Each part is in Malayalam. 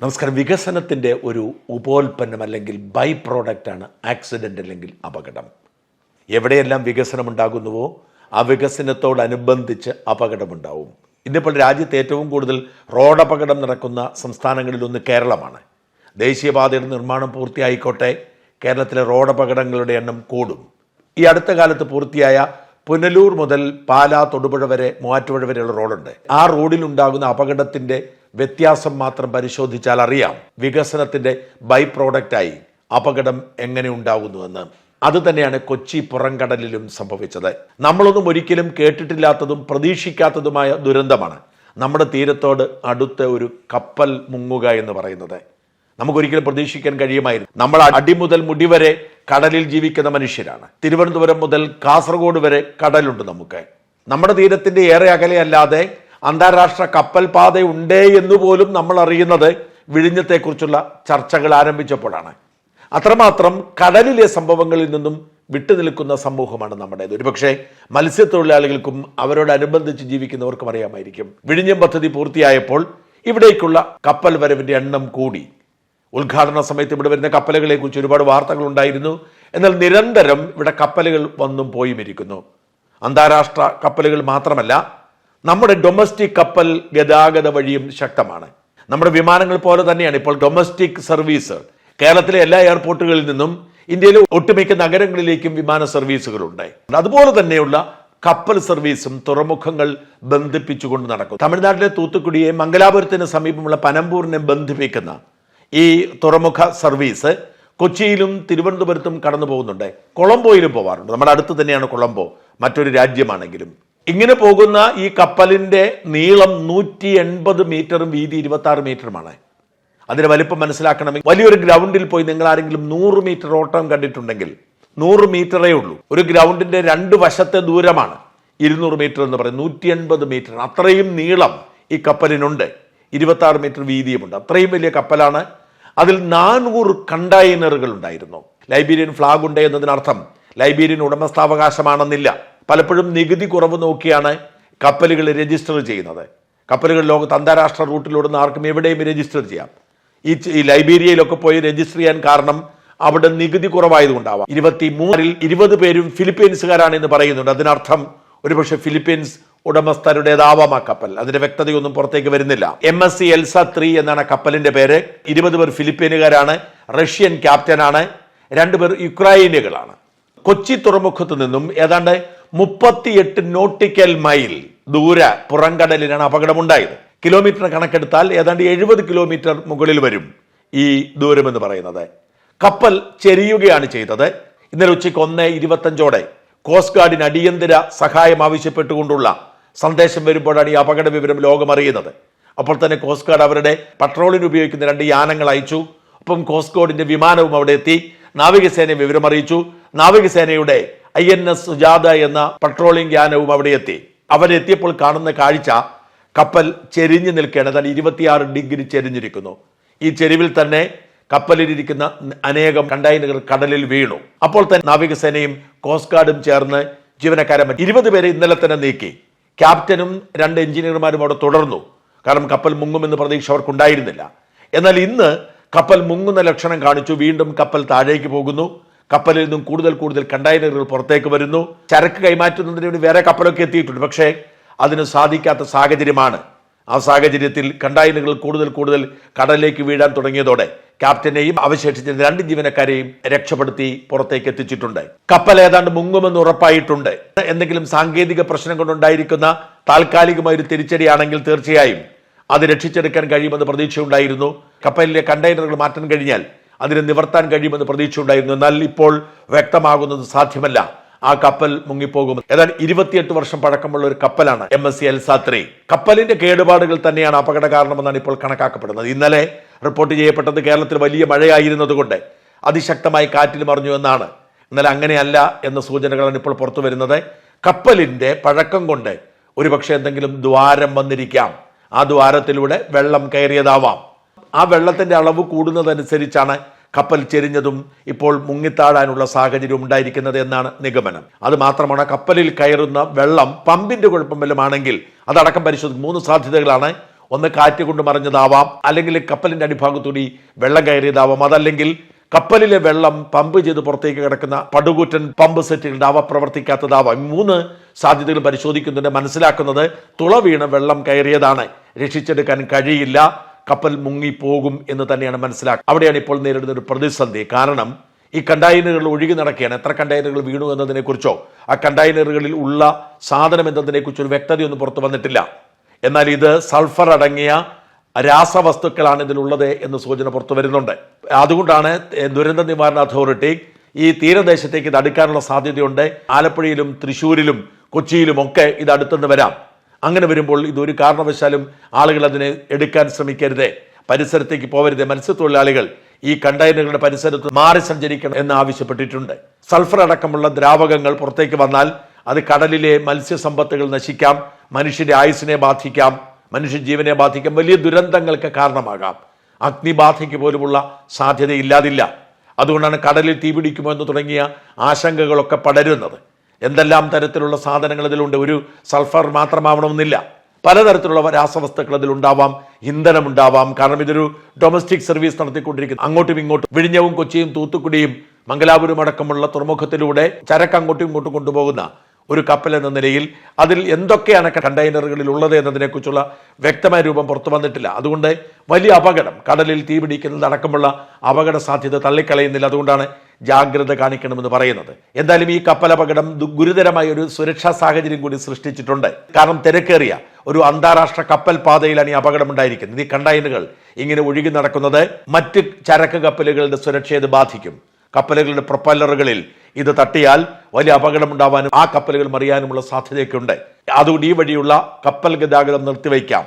നമസ്കാരം. വികസനത്തിന്റെ ഒരു ഉപോൽപ്പന്നം അല്ലെങ്കിൽ ബൈ പ്രോഡക്റ്റാണ് ആക്സിഡന്റ് അല്ലെങ്കിൽ അപകടം. എവിടെയെല്ലാം വികസനം ഉണ്ടാകുന്നുവോ ആ വികസനത്തോടനുബന്ധിച്ച് അപകടമുണ്ടാവും. ഇന്നിപ്പോൾ രാജ്യത്ത് ഏറ്റവും കൂടുതൽ റോഡ് അപകടം നടക്കുന്ന സംസ്ഥാനങ്ങളിലൊന്ന് കേരളമാണ്. ദേശീയപാതയുടെ നിർമ്മാണം പൂർത്തിയായിക്കോട്ടെ കേരളത്തിലെ റോഡ് അപകടങ്ങളുടെ എണ്ണം കൂടും. ഈ അടുത്ത കാലത്ത് പൂർത്തിയായ പുനലൂർ മുതൽ പാലാ തൊടുപുഴ വരെ മൂവാറ്റുപുഴ വരെയുള്ള റോഡുണ്ട്. ആ റോഡിലുണ്ടാകുന്ന അപകടത്തിന്റെ വ്യത്യാസം മാത്രം പരിശോധിച്ചാൽ അറിയാം വികസനത്തിന്റെ ബൈ പ്രോഡക്റ്റായി അപകടം എങ്ങനെ ഉണ്ടാകുന്നുവെന്ന്. അത് തന്നെയാണ് കൊച്ചി പുറംകടലിലും സംഭവിച്ചത്. നമ്മളൊന്നും ഒരിക്കലും കേട്ടിട്ടില്ലാത്തതും പ്രതീക്ഷിക്കാത്തതുമായ ദുരന്തമാണ് നമ്മുടെ തീരത്തോട് അടുത്ത ഒരു കപ്പൽ മുങ്ങുക എന്ന് പറയുന്നത്. നമുക്കൊരിക്കലും പ്രതീക്ഷിക്കാൻ കഴിയുമായിരുന്നു. നമ്മൾ അടി മുതൽ മുടി വരെ കടലിൽ ജീവിക്കുന്ന മനുഷ്യരാണ്. തിരുവനന്തപുരം മുതൽ കാസർഗോഡ് വരെ കടലുണ്ട് നമുക്ക്. നമ്മുടെ തീരത്തിന്റെ ഏറെ അകലെയല്ലാതെ അന്താരാഷ്ട്ര കപ്പൽ പാത ഉണ്ടേ എന്ന് പോലും നമ്മൾ അറിയുന്നത് വിഴിഞ്ഞത്തെക്കുറിച്ചുള്ള ചർച്ചകൾ ആരംഭിച്ചപ്പോഴാണ്. അത്രമാത്രം കടലിലെ സംഭവങ്ങളിൽ നിന്നും വിട്ടുനിൽക്കുന്ന സമൂഹമാണ് നമ്മുടേത്. ഒരുപക്ഷെ മത്സ്യത്തൊഴിലാളികൾക്കും അവരോടനുബന്ധിച്ച് ജീവിക്കുന്നവർക്കും അറിയാമായിരിക്കും. വിഴിഞ്ഞം പദ്ധതി പൂർത്തിയായപ്പോൾ ഇവിടേക്കുള്ള കപ്പൽ വരവിന്റെ എണ്ണം കൂടി. ഉദ്ഘാടന സമയത്ത് ഇവിടെ വരുന്ന കപ്പലുകളെ കുറിച്ച് ഒരുപാട് വാർത്തകൾ ഉണ്ടായിരുന്നു എന്നാൽ നിരന്തരം ഇവിടെ കപ്പലുകൾ വന്നും പോയും ഇരിക്കുന്നു അന്താരാഷ്ട്ര കപ്പലുകൾ മാത്രമല്ല നമ്മുടെ ഡൊമസ്റ്റിക് കപ്പൽ ഗതാഗത വഴിയും ശക്തമാണ്. നമ്മുടെ വിമാനങ്ങൾ പോലെ തന്നെയാണ് ഇപ്പോൾ ഡൊമസ്റ്റിക് സർവീസ് കേരളത്തിലെ എല്ലാ എയർപോർട്ടുകളിൽ നിന്നും ഇന്ത്യയിലെ ഒട്ടുമിക്ക നഗരങ്ങളിലേക്കും വിമാന സർവീസുകളുണ്ട് അതുപോലെ തന്നെയുള്ള കപ്പൽ സർവീസും തുറമുഖങ്ങൾ ബന്ധിപ്പിച്ചുകൊണ്ട് നടക്കും തമിഴ്നാട്ടിലെ തൂത്തുക്കുടിയെ മംഗലാപുരത്തിന് സമീപമുള്ള പനമ്പൂരിനെ ബന്ധിപ്പിക്കുന്ന ഈ തുറമുഖ സർവീസ് കൊച്ചിയിലും തിരുവനന്തപുരത്തും കടന്നു പോകുന്നുണ്ട് കൊളംബോയിലും പോവാറുണ്ട്. നമ്മുടെ അടുത്ത് തന്നെയാണ് കൊളംബോ. മറ്റൊരു രാജ്യമാണെങ്കിലും. ഇങ്ങനെ പോകുന്ന ഈ കപ്പലിന്റെ നീളം നൂറ്റി എൺപത് മീറ്ററും വീതി ഇരുപത്തി ആറ് മീറ്ററുമാണ്. അതിന്റെ വലിപ്പം മനസ്സിലാക്കണമെങ്കിൽ വലിയൊരു ഗ്രൗണ്ടിൽ പോയി നിങ്ങൾ ആരെങ്കിലും നൂറ് മീറ്റർ ഓട്ടം കണ്ടിട്ടുണ്ടെങ്കിൽ നൂറ് മീറ്ററേ ഉള്ളൂ. ഒരു ഗ്രൗണ്ടിന്റെ രണ്ട് വശത്തെ ദൂരമാണ് ഇരുന്നൂറ് മീറ്റർ എന്ന് പറയും നൂറ്റി എൺപത് മീറ്റർ. അത്രയും നീളം ഈ കപ്പലിനുണ്ട്. ഇരുപത്തി മീറ്റർ വീതിയുമുണ്ട്. അത്രയും വലിയ കപ്പലാണ്. അതിൽ നാനൂറ് കണ്ടെയ്നറുകൾ ഉണ്ടായിരുന്നു. ലൈബീരിയൻ ഫ്ലാഗ് ഉണ്ട് എന്നതിനർത്ഥം ലൈബീരിയൻ ഉടമസ്ഥാവകാശമാണെന്നില്ല. പലപ്പോഴും നികുതി കുറവ് നോക്കിയാണ് കപ്പലുകൾ രജിസ്റ്റർ ചെയ്യുന്നത്. കപ്പലുകൾ ലോകത്ത് അന്താരാഷ്ട്ര റൂട്ടിലൂടെ ആർക്കും എവിടെയും രജിസ്റ്റർ ചെയ്യാം. ഈ ലൈബീരിയയിലൊക്കെ പോയി രജിസ്റ്റർ ചെയ്യാൻ കാരണം അവിടെ നികുതി കുറവായതുകൊണ്ടാവാം. ഇരുപത്തി മൂന്നിൽ ഇരുപത് പേരും ഫിലിപ്പീൻസുകാരാണ് എന്ന് പറയുന്നുണ്ട്. അതിനർത്ഥം ഒരുപക്ഷെ ഫിലിപ്പീൻസ് ഉടമസ്ഥരുടേതാവാം ആ കപ്പൽ. അതിന്റെ വ്യക്തതയൊന്നും പുറത്തേക്ക് വരുന്നില്ല. M S C Elsa three എന്നാണ് കപ്പലിന്റെ പേര്. ഇരുപത് പേർ ഫിലിപ്പീനുകാരാണ്. റഷ്യൻ ക്യാപ്റ്റനാണ്. രണ്ടുപേർ യുക്രൈനുകളാണ്. കൊച്ചി തുറമുഖത്ത് നിന്നും ഏതാണ്ട് മുപ്പത്തിയെട്ട് നോട്ടിക്കൽ മൈൽ ദൂര പുറംകടലിലാണ് അപകടമുണ്ടായത്. കിലോമീറ്റർ കണക്കെടുത്താൽ ഏതാണ്ട് എഴുപത് കിലോമീറ്റർ മുകളിൽ വരും ഈ ദൂരം എന്ന് പറയുന്നത്. കപ്പൽ ചെരിയുകയാണ് ചെയ്തത്. ഇന്നലെ ഉച്ചയ്ക്ക് ഒന്ന് ഇരുപത്തഞ്ചോടെ കോസ്റ്റ് ഗാർഡിന് അടിയന്തര സഹായം ആവശ്യപ്പെട്ടുകൊണ്ടുള്ള സന്ദേശം വരുമ്പോഴാണ് ഈ അപകട വിവരം ലോകം അറിയുന്നത്. അപ്പോൾ തന്നെ കോസ്റ്റ് ഗാർഡ് അവരുടെ പട്രോളിന് ഉപയോഗിക്കുന്ന രണ്ട് യാനങ്ങൾ അയച്ചു. ഒപ്പം കോസ്റ്റ് ഗാർഡിന്റെ വിമാനവും അവിടെ എത്തി. നാവികസേന വിവരം അറിയിച്ചു നാവികസേനയുടെ ഐ എൻ എസ് സുജാത എന്ന പട്രോളിംഗ് യാനവും അവിടെ എത്തി. അവരെത്തിയപ്പോൾ കാണുന്ന കാഴ്ച കപ്പൽ ചെരിഞ്ഞു നിൽക്കുകയാണ്. അതായത് ഇരുപത്തിയാറ് ഡിഗ്രി ചെരിഞ്ഞിരിക്കുന്നു. ഈ ചെരിവിൽ തന്നെ കപ്പലിലിരിക്കുന്ന അനേകം കണ്ടെയ്നറുകൾ കടലിൽ വീണു. അപ്പോൾ തന്നെ നാവികസേനയും കോസ്റ്റ് ഗാർഡും ചേർന്ന് ജീവനക്കാരെ. ഇരുപത് പേരെ ഇന്നലെ തന്നെ നീക്കി. ക്യാപ്റ്റനും രണ്ട് എഞ്ചിനീയർമാരും അവിടെ തുടർന്നു. കാരണം കപ്പൽ മുങ്ങുമെന്ന് പ്രതീക്ഷ അവർക്കുണ്ടായിരുന്നില്ല. എന്നാൽ ഇന്ന് കപ്പൽ മുങ്ങുന്ന ലക്ഷണം കാണിച്ചു. വീണ്ടും കപ്പൽ താഴേക്ക് പോകുന്നു. കപ്പലിൽ നിന്നും കൂടുതൽ കൂടുതൽ കണ്ടെയ്നറുകൾ പുറത്തേക്ക് വരുന്നു. ചരക്ക് കൈമാറ്റുന്നതിന് വേണ്ടി വേറെ കപ്പലൊക്കെ എത്തിയിട്ടുണ്ട്. പക്ഷേ അതിന് സാധിക്കാത്ത സാഹചര്യമാണ്. ആ സാഹചര്യത്തിൽ കണ്ടെയ്നറുകൾ കൂടുതൽ കൂടുതൽ കടലിലേക്ക് വീഴാൻ തുടങ്ങിയതോടെ ക്യാപ്റ്റനെയും അവശേഷിച്ച രണ്ട് ജീവനക്കാരെയും രക്ഷപ്പെടുത്തി പുറത്തേക്ക് എത്തിച്ചിട്ടുണ്ട്. കപ്പൽ ഏതാണ്ട് മുങ്ങുമെന്ന് ഉറപ്പായിട്ടുണ്ട്. എന്തെങ്കിലും സാങ്കേതിക പ്രശ്നം കൊണ്ടുണ്ടായിരിക്കുന്ന താൽക്കാലികമായ ഒരു തിരിച്ചടിയാണെങ്കിൽ തീർച്ചയായും അത് രക്ഷിച്ചെടുക്കാൻ കഴിയുമെന്ന് പ്രതീക്ഷയുണ്ടായിരുന്നു. കപ്പലിലെ കണ്ടെയ്നറുകൾ മാറ്റാൻ കഴിഞ്ഞാൽ അതിനെ നിവർത്താൻ കഴിയുമെന്ന് പ്രതീക്ഷയുണ്ടായിരുന്നു. എന്നാൽ ഇപ്പോൾ വ്യക്തമാകുന്നത് സാധ്യമല്ല. ആ കപ്പൽ മുങ്ങിപ്പോകും ഏതാണ്ട് ഇരുപത്തിയെട്ട് വർഷം പഴക്കമുള്ള ഒരു കപ്പലാണ് M S C Elsa three കപ്പലിന്റെ കേടുപാടുകൾ തന്നെയാണ് അപകട കാരണമെന്നാണ് ഇപ്പോൾ കണക്കാക്കപ്പെടുന്നത്. ഇന്നലെ റിപ്പോർട്ട് ചെയ്യപ്പെട്ടത് കേരളത്തിൽ വലിയ മഴയായിരുന്നതുകൊണ്ട് അതിശക്തമായി കാറ്റിൽ മറിഞ്ഞു എന്നാണ്. എന്നാൽ അങ്ങനെയല്ല എന്ന സൂചനകളാണ് ഇപ്പോൾ പുറത്തു വരുന്നത്. കപ്പലിന്റെ പഴക്കം കൊണ്ട് ഒരുപക്ഷെ എന്തെങ്കിലും ദ്വാരം വന്നിരിക്കാം. ആ ദ്വാരത്തിലൂടെ വെള്ളം കയറിയതാവാം. ആ വെള്ളത്തിന്റെ അളവ് കൂടുന്നതനുസരിച്ചാണ് കപ്പൽ ചെരിഞ്ഞതും ഇപ്പോൾ മുങ്ങിത്താഴാനുള്ള സാഹചര്യം ഉണ്ടായിരിക്കുന്നത് എന്നാണ് നിഗമനം. അത് മാത്രമാണ് കപ്പലിൽ കയറുന്ന വെള്ളം പമ്പിന്റെ കുഴപ്പം വല്ലതുമാണെങ്കിൽ അതടക്കം പരിശോധിക്കും. മൂന്ന് സാധ്യതകളാണ്. ഒന്ന് കാറ്റ് കൊണ്ട് മറിഞ്ഞതാവാം. അല്ലെങ്കിൽ കപ്പലിന്റെ അടിഭാഗത്തൂടി വെള്ളം കയറിയതാവാം. അതല്ലെങ്കിൽ കപ്പലിലെ വെള്ളം പമ്പ് ചെയ്ത് പുറത്തേക്ക് കിടക്കുന്ന പടുകൂറ്റൻ പമ്പ് സെറ്റുകളുടെ അവ പ്രവർത്തിക്കാത്തതാവാം. മൂന്ന് സാധ്യതകൾ പരിശോധിക്കുന്നതിന് മനസ്സിലാക്കുന്നത് തുള വീണ് വെള്ളം കയറിയതാണ്. രക്ഷിച്ചെടുക്കാൻ കഴിയില്ല. കപ്പൽ മുങ്ങിപ്പോകും എന്ന് തന്നെയാണ് മനസ്സിലാക്കുക അവിടെയാണ് ഇപ്പോൾ നേരിടുന്ന ഒരു പ്രതിസന്ധി. കാരണം ഈ കണ്ടെയ്നറുകൾ ഒഴുകി നടക്കുകയാണ്. എത്ര കണ്ടെയ്നറുകൾ വീണു എന്നതിനെക്കുറിച്ചോ ആ കണ്ടെയ്നറുകളിൽ ഉള്ള സാധനം എന്നതിനെക്കുറിച്ചോ ഒരു വ്യക്തതയൊന്നും പുറത്തു വന്നിട്ടില്ല. എന്നാൽ ഇത് സൾഫർ അടങ്ങിയ രാസവസ്തുക്കളാണ് ഇതിലുള്ളത് എന്ന് സൂചന പുറത്തു വരുന്നുണ്ട്. അതുകൊണ്ടാണ് ദുരന്ത നിവാരണ അതോറിറ്റി ഈ തീരദേശത്തേക്ക് ഇത് അടുക്കാനുള്ള സാധ്യതയുണ്ട്. ആലപ്പുഴയിലും തൃശ്ശൂരിലും കൊച്ചിയിലും ഒക്കെ ഇത് അടുത്തുനിന്ന് വരാം. അങ്ങനെ വരുമ്പോൾ ഇതൊരു കാരണവശാലും ആളുകൾ അതിനെ എടുക്കാൻ ശ്രമിക്കരുത്. പരിസരത്തേക്ക് പോകരുത് മത്സ്യത്തൊഴിലാളികൾ ഈ കണ്ടെയ്നറുകളുടെ പരിസരത്ത് മാറി സഞ്ചരിക്കണം എന്ന് ആവശ്യപ്പെട്ടിട്ടുണ്ട്. സൾഫർ അടക്കമുള്ള ദ്രാവകങ്ങൾ പുറത്തേക്ക് വന്നാൽ അത് കടലിലെ മത്സ്യസമ്പത്തുകൾ നശിക്കാം. മനുഷ്യന്റെ ആയുസിനെ ബാധിക്കാം. മനുഷ്യ ജീവനെ ബാധിക്കാം. വലിയ ദുരന്തങ്ങൾക്ക് കാരണമാകാം. അഗ്നിബാധയ്ക്ക് പോലുമുള്ള സാധ്യതയില്ലാതില്ല. അതുകൊണ്ടാണ് കടലിൽ തീപിടിക്കുമോ എന്ന് തുടങ്ങിയ ആശങ്കകളൊക്കെ പടരുന്നത്. എന്തെല്ലാം തരത്തിലുള്ള സാധനങ്ങൾ ഇതിലുണ്ട്? ഒരു സൾഫർ മാത്രമാവണമെന്നില്ല. പലതരത്തിലുള്ള രാസവസ്തുക്കൾ അതിലുണ്ടാവാം ഇന്ധനമുണ്ടാവാം. കാരണം ഇതൊരു ഡൊമസ്റ്റിക് സർവീസ് നടത്തിക്കൊണ്ടിരിക്കുന്നു. അങ്ങോട്ടും ഇങ്ങോട്ടും വിഴിഞ്ഞവും കൊച്ചിയും തൂത്തുക്കുടിയും മംഗലാപുരം അടക്കമുള്ള തുറമുഖത്തിലൂടെ ചരക്ക് അങ്ങോട്ടും ഇങ്ങോട്ടും കൊണ്ടുപോകുന്ന ഒരു കപ്പൽ എന്ന നിലയിൽ അതിൽ എന്തൊക്കെയാണ് കണ്ടെയ്നറുകളിൽ ഉള്ളത് എന്നതിനെക്കുറിച്ചുള്ള വ്യക്തമായ രൂപം പുറത്തു വന്നിട്ടില്ല. അതുകൊണ്ട് വലിയ അപകടം. കടലിൽ തീപിടിക്കുന്നത് അടക്കമുള്ള അപകട സാധ്യത തള്ളിക്കളയുന്നില്ല. അതുകൊണ്ടാണ് ജാഗ്രത കാണിക്കണമെന്ന് പറയുന്നത്. എന്തായാലും ഈ കപ്പലപകടം ഗുരുതരമായ ഒരു സുരക്ഷാ സാഹചര്യം കൂടി സൃഷ്ടിച്ചിട്ടുണ്ട്. കാരണം തിരക്കേറിയ ഒരു അന്താരാഷ്ട്ര കപ്പൽ പാതയിലാണ് ഈ അപകടം ഉണ്ടായിരിക്കുന്നത്. ഈ കണ്ടെയ്നറുകൾ ഇങ്ങനെ ഒഴുകി നടക്കുന്നത്. മറ്റ് ചരക്ക് കപ്പലുകളുടെ സുരക്ഷയെ ബാധിക്കും. കപ്പലുകളുടെ പ്രൊപ്പല്ലറുകളിൽ ഇത് തട്ടിയാൽ വലിയ അപകടമുണ്ടാവാനും ആ കപ്പലുകൾ മറിയാനുമുള്ള സാധ്യതയൊക്കെ ഉണ്ട് അതുകൊണ്ട് ഈ വഴിയുള്ള കപ്പൽ ഗതാഗതം നിർത്തിവെക്കാം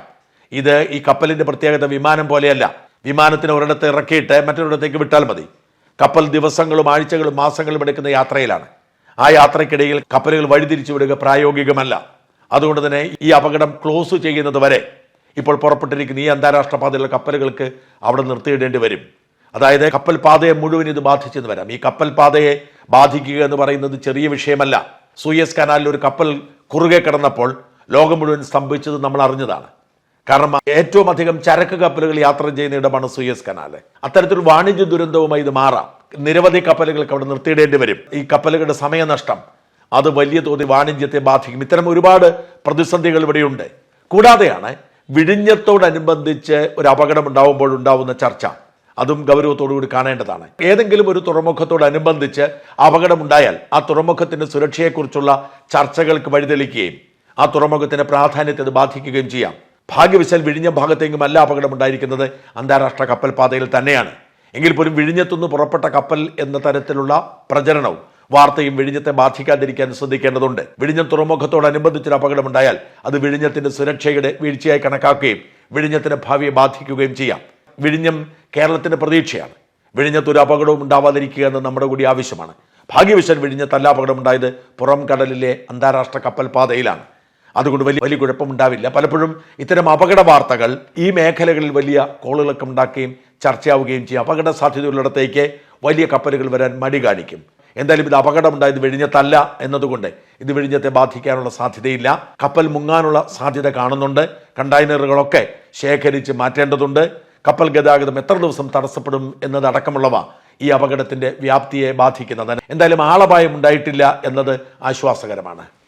ഇത് ഈ കപ്പലിന്റെ പ്രത്യേകത വിമാനം പോലെയല്ല. വിമാനത്തിന് ഒരിടത്ത് ഇറക്കിയിട്ട് മറ്റൊരിടത്തേക്ക് വിട്ടാൽ മതി. കപ്പൽ ദിവസങ്ങളും ആഴ്ചകളും മാസങ്ങളും എടുക്കുന്ന യാത്രയിലാണ്. ആ യാത്രക്കിടയിൽ കപ്പലുകൾ വഴിതിരിച്ചു വിടുക പ്രായോഗികമല്ല. അതുകൊണ്ട് തന്നെ ഈ അപകടം ക്ലോസ് ചെയ്യുന്നത് വരെ ഇപ്പോൾ പുറപ്പെട്ടിരിക്കുന്ന ഈ അന്താരാഷ്ട്ര പാതയിലുള്ള കപ്പലുകൾക്ക് അവിടെ നിർത്തിയിടേണ്ടി വരും. അതായത് കപ്പൽ പാതയെ മുഴുവൻ ഇത് ബാധിച്ചെന്ന് വരാം. ഈ കപ്പൽ പാതയെ ബാധിക്കുക എന്ന് പറയുന്നത് ചെറിയ വിഷയമല്ല. സൂയസ് കനാലിൽ ഒരു കപ്പൽ കുറുകെ കിടന്നപ്പോൾ ലോകം മുഴുവൻ സ്തംഭിച്ചത് നമ്മൾ അറിഞ്ഞതാണ്. കാരണം ഏറ്റവും അധികം ചരക്ക് കപ്പലുകൾ യാത്ര ചെയ്യുന്ന ഇടമാണ് സുയസ് കനാല്. അത്തരത്തിലൊരു വാണിജ്യ ദുരന്തവുമായി ഇത് മാറാം. നിരവധി കപ്പലുകൾക്ക് അവിടെ നിർത്തിയിടേണ്ടി വരും. ഈ കപ്പലുകളുടെ സമയനഷ്ടം അത് വലിയ തോതിൽ വാണിജ്യത്തെ ബാധിക്കും. ഇത്തരം ഒരുപാട് പ്രതിസന്ധികൾ ഇവിടെയുണ്ട്. കൂടാതെയാണ് വിഴിഞ്ഞത്തോടനുബന്ധിച്ച് ഒരു അപകടം ഉണ്ടാവുമ്പോൾ ഉണ്ടാവുന്ന ചർച്ച. അതും ഗൗരവത്തോടുകൂടി കാണേണ്ടതാണ്. ഏതെങ്കിലും ഒരു തുറമുഖത്തോടനുബന്ധിച്ച് അപകടമുണ്ടായാൽ ആ തുറമുഖത്തിന്റെ സുരക്ഷയെക്കുറിച്ചുള്ള ചർച്ചകൾക്ക് വഴിതെളിക്കുകയും ആ തുറമുഖത്തിന്റെ പ്രാധാന്യത്തെ ബാധിക്കുകയും ചെയ്യാം. ഭാഗ്യവശാൽ വിഴിഞ്ഞ ഭാഗത്തെങ്കിലും അല്ല അപകടമുണ്ടായിരിക്കുന്നത്. അന്താരാഷ്ട്ര കപ്പൽ പാതയിൽ തന്നെയാണ്. എങ്കിൽ പോലും വിഴിഞ്ഞത്തുനിന്ന് പുറപ്പെട്ട കപ്പൽ എന്ന തരത്തിലുള്ള പ്രചരണവും വാർത്തയും വിഴിഞ്ഞത്തെ ബാധിക്കാതിരിക്കാൻ ശ്രദ്ധിക്കേണ്ടതുണ്ട്. വിഴിഞ്ഞം തുറമുഖത്തോടനുബന്ധിച്ചൊരു അപകടമുണ്ടായാൽ അത് വിഴിഞ്ഞത്തിന്റെ സുരക്ഷയുടെ വീഴ്ചയായി കണക്കാക്കുകയും വിഴിഞ്ഞത്തിന്റെ ഭാവിയെ ബാധിക്കുകയും ചെയ്യാം. വിഴിഞ്ഞം കേരളത്തിന്റെ പ്രതീക്ഷയാണ്. വിഴിഞ്ഞത്ത് ഒരു അപകടവും ഉണ്ടാവാതിരിക്കുക എന്ന് നമ്മുടെ കൂടി ആവശ്യമാണ്. ഭാഗ്യവശാൽ വിഴിഞ്ഞത്തല്ല അല്ല അപകടം ഉണ്ടായത് പുറം കടലിലെ അന്താരാഷ്ട്ര കപ്പൽ പാതയിലാണ്. അതുകൊണ്ട് വലിയ വലിയ കുഴപ്പമുണ്ടാവില്ല. പലപ്പോഴും ഇത്തരം അപകട വാർത്തകൾ ഈ മേഖലകളിൽ വലിയ കോളുകളൊക്കെ ഉണ്ടാക്കുകയും ചർച്ചയാവുകയും ചെയ്യും. അപകട സാധ്യതയുള്ളിടത്തേക്ക് വലിയ കപ്പലുകൾ വരാൻ മടി കാണിക്കും. എന്തായാലും ഇത് അപകടമുണ്ടായത് വിഴിഞ്ഞത്തല്ല എന്നതുകൊണ്ട് ഇത് വിഴിഞ്ഞത്തെ ബാധിക്കാനുള്ള സാധ്യതയില്ല. കപ്പൽ മുങ്ങാനുള്ള സാധ്യത കാണുന്നുണ്ട്. കണ്ടെയ്നറുകളൊക്കെ ശേഖരിച്ച് മാറ്റേണ്ടതുണ്ട്. കപ്പൽ ഗതാഗതം എത്ര ദിവസം തടസ്സപ്പെടും എന്നതടക്കമുള്ളവ ഈ അപകടത്തിന്റെ വ്യാപ്തിയെ ബാധിക്കുന്നതാണ്. എന്തായാലും ആളപായം ഉണ്ടായിട്ടില്ല എന്നത് ആശ്വാസകരമാണ്.